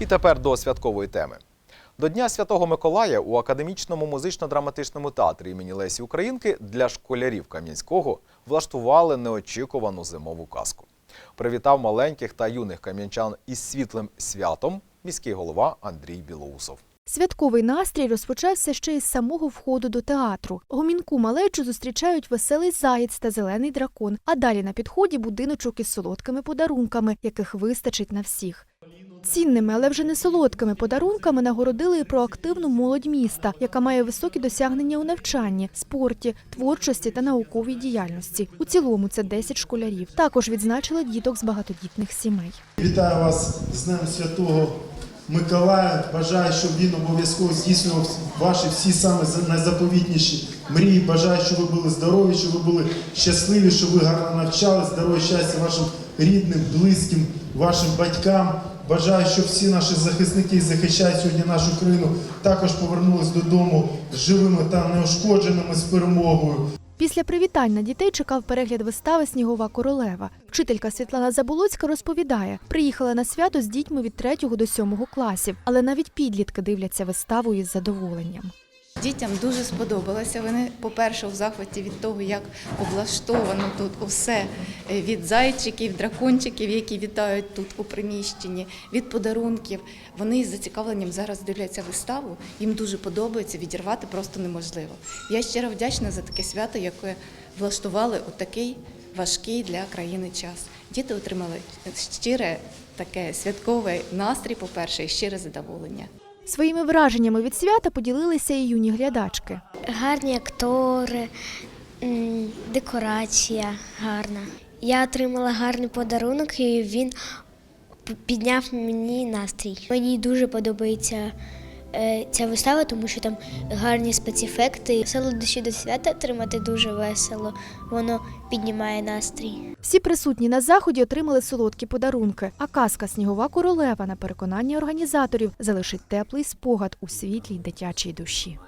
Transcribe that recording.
І тепер до святкової теми. До Дня Святого Миколая у академічному музично-драматичному театрі імені Лесі Українки для школярів Кам'янського влаштували неочікувану зимову казку. Привітав маленьких та юних кам'янчан із світлим святом міський голова Андрій Білоусов. Святковий настрій розпочався ще із самого входу до театру. Гомінку малечу зустрічають веселий заєць та зелений дракон. А далі на підході будиночок із солодкими подарунками, яких вистачить на всіх. Цінними, але вже не солодкими подарунками нагородили і проактивну молодь міста, яка має високі досягнення у навчанні, спорті, творчості та науковій діяльності. У цілому це 10 школярів. Також відзначили діток з багатодітних сімей. Вітаю вас з Днем Святого Миколая. Бажаю, щоб він обов'язково здійснював ваші всі саме найзаповітніші мрії. Бажаю, щоб ви були здорові, щоб ви були щасливі, щоб ви гарно навчали, здоров'я, щастя вашим рідним, близьким, вашим батькам. Бажаю, щоб всі наші захисники, захищають сьогодні нашу країну, також повернулись додому живими та неушкодженими з перемогою. Після привітань на дітей чекав перегляд вистави Снігова королева. Вчителька Світлана Заболоцька розповідає, приїхала на свято з дітьми від 3 до 7 класів, але навіть підлітки дивляться виставу із задоволенням. Дітям дуже сподобалося. Вони, по-перше, в захваті від того, як облаштовано тут усе е, від зайчиків, дракончиків, які вітають тут у приміщенні, від подарунків. Вони з зацікавленням зараз дивляться виставу. Їм дуже подобається, відірвати просто неможливо. Я щиро вдячна за таке свято, яке влаштували у такий важкий для країни час. Діти отримали щире таке святковий настрій, по-перше, і щире задоволення. Своїми враженнями від свята поділилися і юні глядачки. Гарні актори, декорація гарна. Я отримала гарний подарунок, і він підняв мені настрій. Мені дуже подобається ця вистава, тому що там гарні спецефекти. Солодощі до свята отримати дуже весело. Воно піднімає настрій. Всі присутні на заході отримали солодкі подарунки. А казка Снігова королева на переконання організаторів залишить теплий спогад у світлій дитячій душі.